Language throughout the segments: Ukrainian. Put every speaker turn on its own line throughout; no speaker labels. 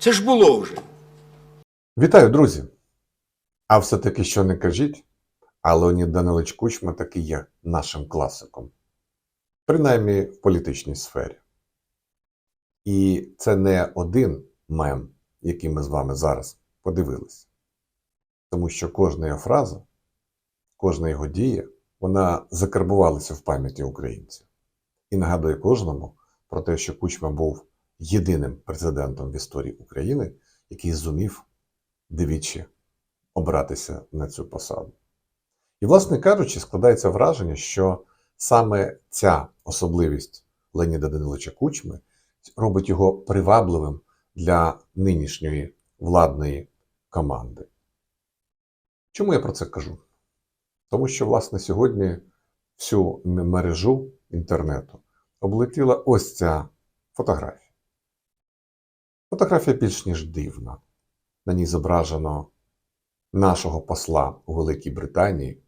Це ж було вже.
Вітаю, друзі! А все-таки що не кажіть, а Леонід Данилович Кучма таки є нашим класиком, принаймні в політичній сфері. І це не один мем, який ми з вами зараз подивилися. Тому що кожна його фраза, кожна його дія, вона закарбувалася в пам'яті українців і нагадує кожному про те, що Кучма був єдиним президентом в історії України, який зумів двічі обратися на цю посаду. І, власне кажучи, складається враження, що саме ця особливість Леоніда Даниловича Кучми робить його привабливим для нинішньої владної команди. Чому я про це кажу? Тому що, власне, сьогодні всю мережу інтернету облетіла ось ця фотографія. Фотографія більш ніж дивна. На ній зображено нашого посла у Великій Британії,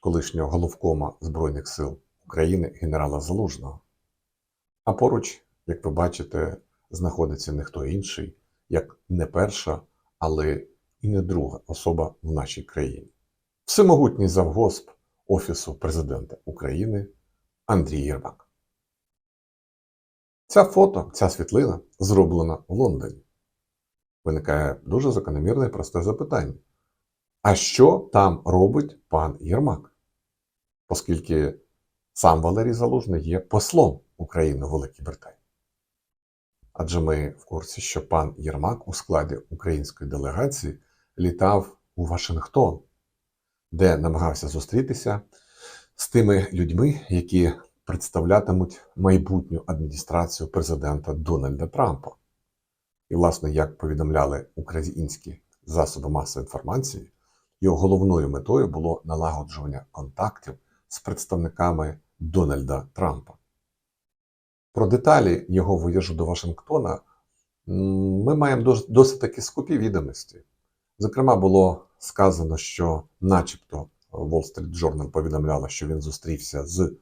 колишнього головкома Збройних сил України генерала Залужного. А поруч, як ви бачите, знаходиться не хто інший, як не перша, але і не друга особа в нашій країні. Всемогутній завгосп Офісу президента України Андрій Єрмак. Ця фото, ця світлина зроблена в Лондоні. Виникає дуже закономірне і просте запитання. А що там робить пан Єрмак? Оскільки сам Валерій Залужний є послом України у Великій Британії. Адже ми в курсі, що пан Єрмак у складі української делегації літав у Вашингтон, де намагався зустрітися з тими людьми, які представлятимуть майбутню адміністрацію президента Дональда Трампа. І, власне, як повідомляли українські засоби масової інформації, його головною метою було налагоджування контактів з представниками Дональда Трампа. Про деталі його виїжджу до Вашингтона ми маємо досить таки скупі відомості. Зокрема, було сказано, що, начебто, Wall Street Journal повідомляла, що він зустрівся з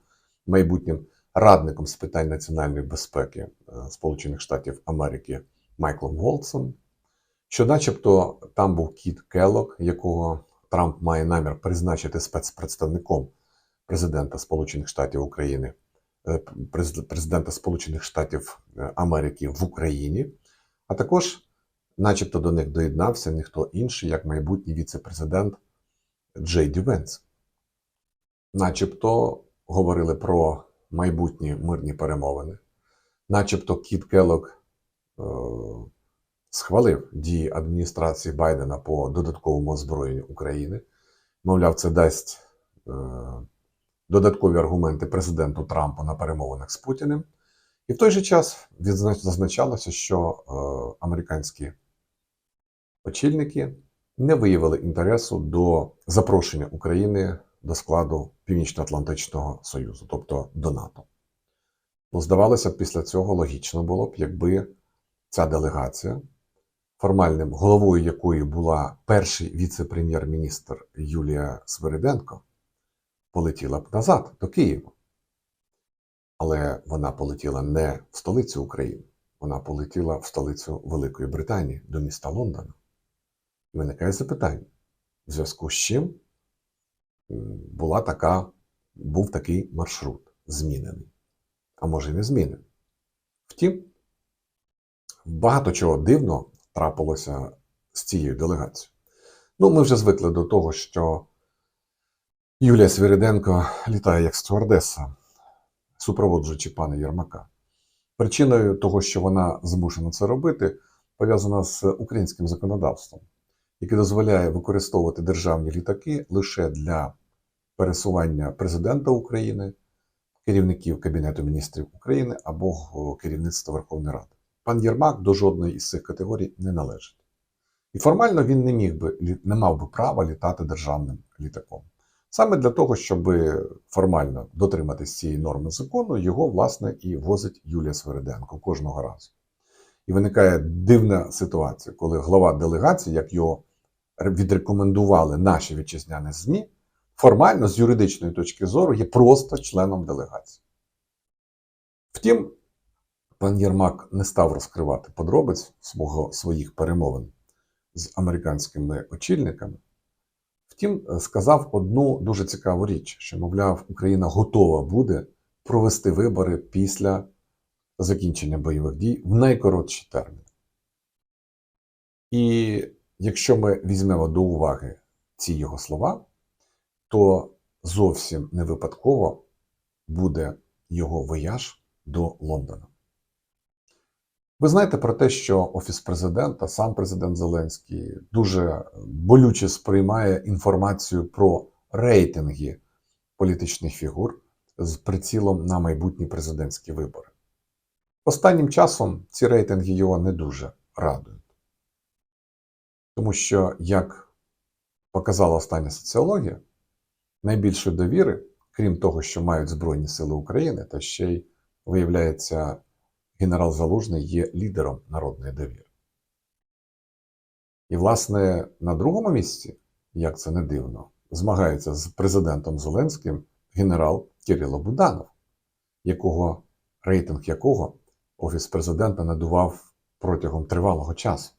майбутнім радником з питань національної безпеки е, Сполучених Штатів Америки Майклом Волцем, що, начебто, там був Кіт Келлок, якого Трамп має намір призначити спецпредставником президента Сполучених Штатів України, е, президента Сполучених Штатів е, Америки в Україні, а також, начебто, до них доєднався ніхто інший, як майбутній віце-президент Джей Ді Венс. Начебто говорили про майбутні мирні перемовини, начебто Кіт Келлок е, схвалив дії адміністрації Байдена по додатковому озброєнню України. Мовляв, це дасть е, додаткові аргументи президенту Трампу на перемовинах з Путіним. І в той же час зазначалося, що е, американські очільники не виявили інтересу до запрошення України до складу Північно-Атлантичного Союзу, тобто до НАТО. Ну, здавалося б, після цього логічно було б, якби ця делегація, формальним головою якої була перший віце-прем'єр-міністр Юлія Свириденко, полетіла б назад до Києва. Але вона полетіла не в столицю України, вона полетіла в столицю Великої Британії, до міста Лондона. Виникає запитання, в зв'язку з чим була така, був такий маршрут змінений, а може і не змінений. Втім, багато чого дивно трапилося з цією делегацією. Ну, ми вже звикли до того, що Юлія Свириденко літає як стюардеса, супроводжуючи пана Єрмака. Причиною того, що вона змушена це робити, пов'язана з українським законодавством, яке дозволяє використовувати державні літаки лише для пересування президента України, керівників Кабінету міністрів України або керівництва Верховної Ради. Пан Єрмак до жодної із цих категорій не належить. І формально він не міг би не мав би права літати державним літаком. Саме для того, щоб формально дотриматись цієї норми закону, його, власне, і возить Юлія Свириденко кожного разу. І виникає дивна ситуація, коли глава делегації, як його відрекомендували наші вітчизняні ЗМІ, формально з юридичної точки зору є просто членом делегації. Втім, Пан Єрмак не став розкривати подробиць свого, своїх перемовин з американськими очільниками. Втім, е, сказав одну дуже цікаву річ, що, мовляв, Україна готова буде провести вибори після закінчення бойових дій в найкоротші терміни. І якщо ми візьмемо до уваги ці його слова, то зовсім не випадково буде його вояж до Лондона. Ви знаєте про те, що Офіс президента, сам президент Зеленський, дуже болюче сприймає інформацію про рейтинги політичних фігур з прицілом на майбутні президентські вибори. Останнім часом ці рейтинги його не дуже радують. Тому що, як показала остання соціологія, найбільшої довіри, крім того, що мають Збройні Сили України, та ще й виявляється, генерал Залужний є лідером народної довіри. І, власне, на другому місці, як це не дивно, змагається з президентом Зеленським генерал Кирило Буданов, якого рейтинг якого Офіс президента надував протягом тривалого часу,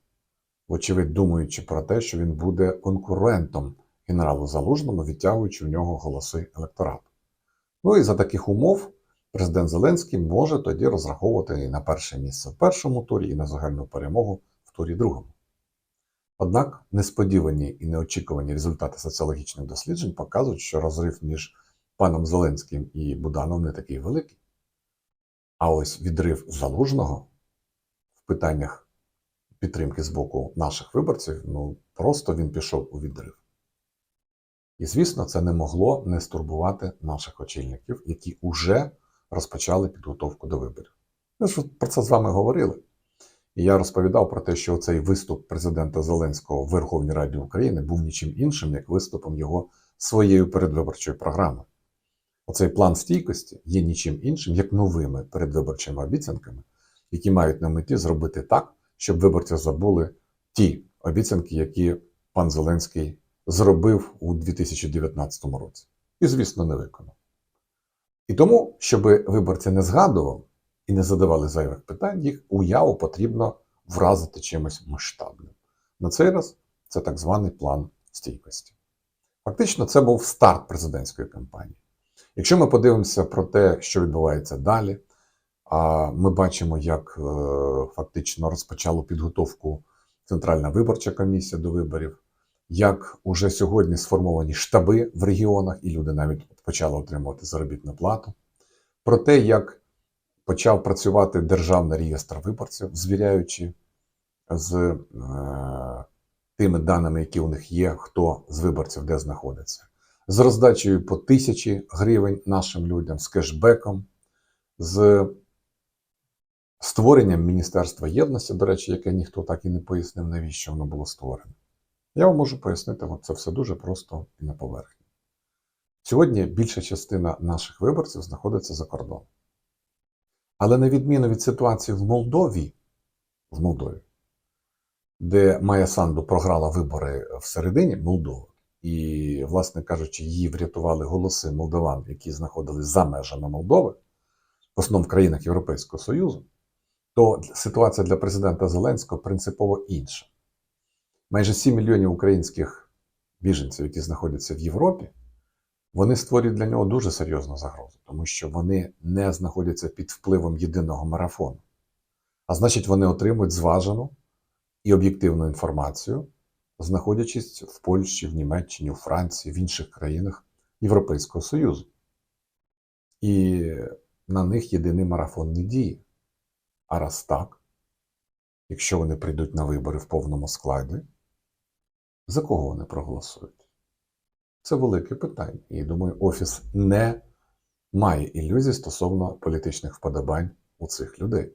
вочевидь думаючи про те, що він буде конкурентом генералу Залужному, відтягуючи в нього голоси електорату. Ну і за таких умов президент Зеленський може тоді розраховувати і на перше місце в першому турі, і на загальну перемогу в турі другому. Однак несподівані і неочікувані результати соціологічних досліджень показують, що розрив між паном Зеленським і Буданом не такий великий. А ось відрив залужного в питаннях підтримки з боку наших виборців, ну просто він пішов у відрив. І, звісно, це не могло не стурбувати наших очільників, які вже розпочали підготовку до виборів. Ми ж про це з вами говорили. І я розповідав про те, що цей виступ президента Зеленського в Верховній Раді України був нічим іншим, як виступом його своєю передвиборчою програмою. Оцей план стійкості є нічим іншим, як новими передвиборчими обіцянками, які мають на меті зробити так, щоб виборці забули ті обіцянки, які пан Зеленський зробив у 2019 році. І, звісно, не виконав. І тому, щоб виборці не згадували і не задавали зайвих питань, їх уяву потрібно вразити чимось масштабним. На цей раз це так званий план стійкості. Фактично, це був старт президентської кампанії. Якщо ми подивимося про те, що відбувається далі, ми бачимо, як е, фактично розпочала підготовку Центральна виборча комісія до виборів, як уже сьогодні сформовані штаби в регіонах, і люди навіть почали отримувати заробітну плату, про те, як почав працювати Державний реєстр виборців, звіряючи з е, тими даними, які у них є, хто з виборців де знаходиться з роздачею по тисячі гривень нашим людям, з кешбеком, з створенням Міністерства єдності, до речі, яке ніхто так і не пояснив, навіщо воно було створене. Я вам можу пояснити, от це все дуже просто і на поверхні. Сьогодні більша частина наших виборців знаходиться за кордоном. Але на відміну від ситуації в Молдові, в Молдові, де Майя Санду програла вибори всередині Молдови, і, власне кажучи, її врятували голоси молдаван, які знаходились за межами Молдови, в основному в країнах Європейського Союзу, то ситуація для президента Зеленського принципово інша. Майже 7 мільйонів українських біженців, які знаходяться в Європі, вони створюють для нього дуже серйозну загрозу, тому що вони не знаходяться під впливом єдиного марафону. А значить, вони отримують зважену і об'єктивну інформацію знаходячись в Польщі, в Німеччині, у Франції, в інших країнах Європейського Союзу. І на них єдиний марафон не діє. А раз так, якщо вони прийдуть на вибори в повному складі, за кого вони проголосують? Це велике питання. І думаю, Офіс не має ілюзій стосовно політичних вподобань у цих людей.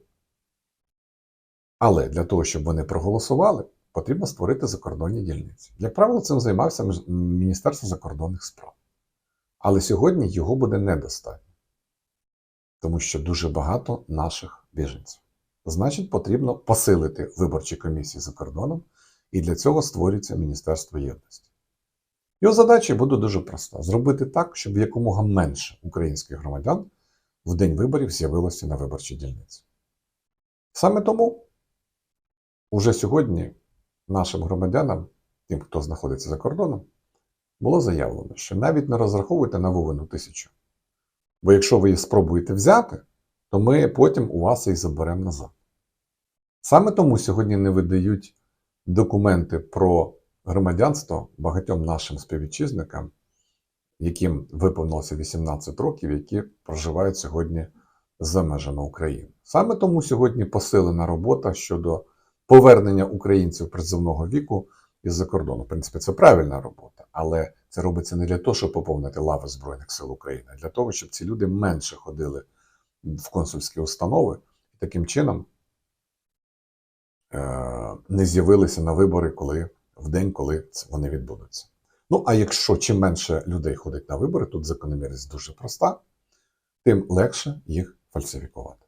Але для того, щоб вони проголосували, потрібно створити закордонні дільниці. Як правило, цим займався Міністерство закордонних справ. Але сьогодні його буде недостатньо, тому що дуже багато наших біженців. Значить, потрібно посилити виборчі комісії за кордоном, і для цього створюється Міністерство єдності. Його задача буде дуже проста: зробити так, щоб якомога менше українських громадян в день виборів з'явилося на виборчій дільниці. Саме тому уже сьогодні нашим громадянам, тим, хто знаходиться за кордоном, було заявлено, що навіть не розраховуйте на Вовину тисячу. Бо якщо ви її спробуєте взяти, то ми потім у вас її заберемо назад. Саме тому сьогодні не видають документи про громадянство багатьом нашим співвітчизникам, яким виповнилося 18 років, які проживають сьогодні за межами України. Саме тому сьогодні посилена робота щодо повернення українців призовного віку із-за кордону. В принципі, це правильна робота, але це робиться не для того, щоб поповнити лави Збройних сил України, а для того, щоб ці люди менше ходили в консульські установи і таким чином не з'явилися на вибори, коли в день, коли вони відбудуться. Ну, а якщо чим менше людей ходить на вибори, тут закономірність дуже проста, тим легше їх фальсифікувати.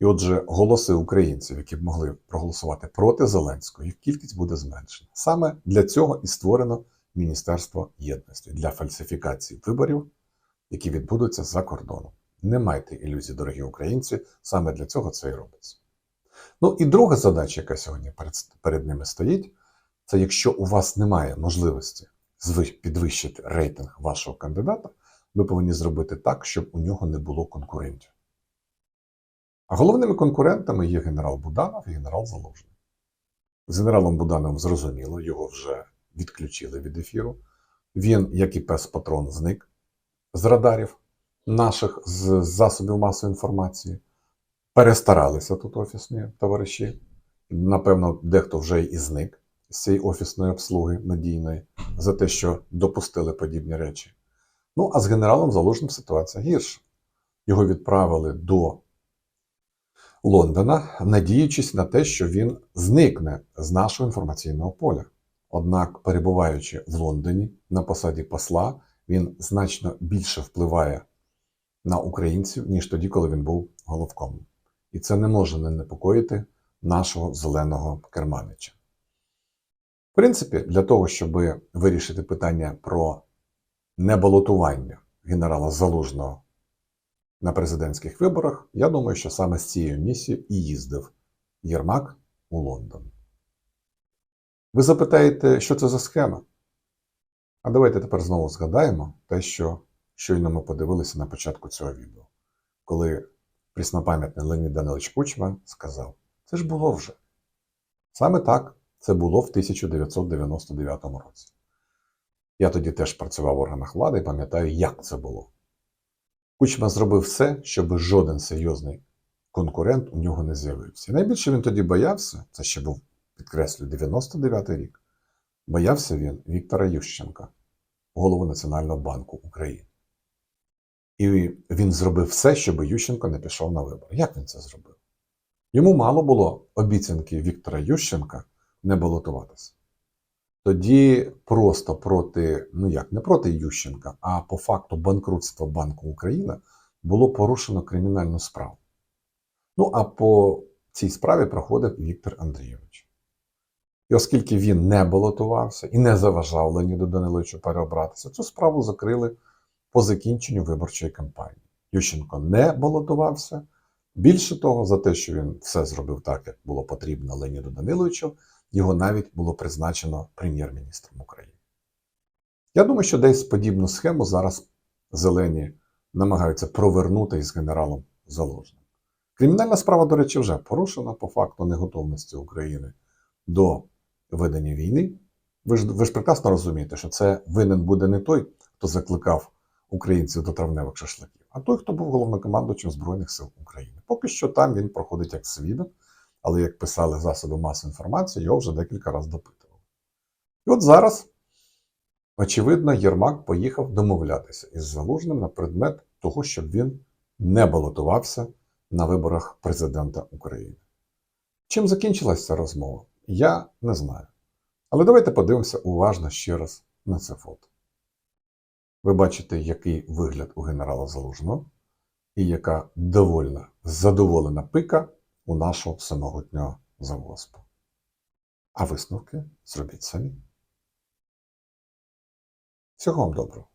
І отже, голоси українців, які б могли проголосувати проти Зеленського, їх кількість буде зменшена. Саме для цього і створено Міністерство єдності для фальсифікації виборів, які відбудуться за кордоном. Не майте ілюзій, дорогі українці, саме для цього це і робиться. Ну і друга задача, яка сьогодні перед, перед ними стоїть, це якщо у вас немає можливості підвищити рейтинг вашого кандидата, ви повинні зробити так, щоб у нього не було конкурентів. А головними конкурентами є генерал Буданов і генерал Залужний. З генералом Будановим зрозуміло, його вже відключили від ефіру. Він, як і пес патрон, зник з радарів наших з засобів масової інформації. Перестаралися тут офісні товариші. Напевно, дехто вже і зник з цієї офісної обслуги надійної за те, що допустили подібні речі. Ну, а з генералом Залужним ситуація гірша. Його відправили до Лондона, надіючись на те, що він зникне з нашого інформаційного поля. Однак, перебуваючи в Лондоні на посаді посла, він значно більше впливає на українців, ніж тоді, коли він був головкомом. І це не може не непокоїти нашого зеленого керманича. В принципі, для того, щоб вирішити питання про небалотування генерала Залужного на президентських виборах, я думаю, що саме з цією місією і їздив Єрмак у Лондон. Ви запитаєте, що це за схема? А давайте тепер знову згадаємо те, що щойно ми подивилися на початку цього відео, коли пріснопам'ятний Леонід Данилович Кучма сказав: це ж було вже. Саме так це було в 1999 році. Я тоді теж працював в органах влади і пам'ятаю, як це було. Кучма зробив все, щоб жоден серйозний конкурент у нього не з'явився. І найбільше він тоді боявся, це ще був, підкреслю, 99-й рік. Боявся він Віктора Ющенка, голову Національного банку України. І він зробив все, щоб Ющенко не пішов на вибори. Як він це зробив? Йому мало було обіцянки Віктора Ющенка не балотуватися. Тоді просто проти, ну як, не проти Ющенка, а по факту банкрутства Банку Україна було порушено кримінальну справу. Ну а по цій справі проходив Віктор Андрійович. І оскільки він не балотувався і не заважав Леоніду Даниловичу переобратися, цю справу закрили по закінченню виборчої кампанії. Ющенко не балотувався. Більше того, за те, що він все зробив так, як було потрібно Леоніду Даниловичу, його навіть було призначено прем'єр-міністром України. Я думаю, що десь подібну схему зараз зелені намагаються провернути із генералом Залужним. Кримінальна справа, до речі, вже порушена по факту неготовності України до ведення війни. Ви ж, ви ж прекрасно розумієте, що це винен буде не той, хто закликав українців до травневих шашликів, а той, хто був головнокомандуючим Збройних сил України. Поки що там він проходить як свідок, але як писали засоби масової інформації, його вже декілька разів допитували. І от зараз, очевидно, Єрмак поїхав домовлятися із Залужним на предмет того, щоб він не балотувався на виборах президента України. Чим закінчилася ця розмова, я не знаю. Але давайте подивимося уважно ще раз на це фото. Ви бачите, який вигляд у генерала Залужного і яка довольна, задоволена пика у нашого самогутнього завгоспу. А висновки зробіть самі. Всього вам доброго.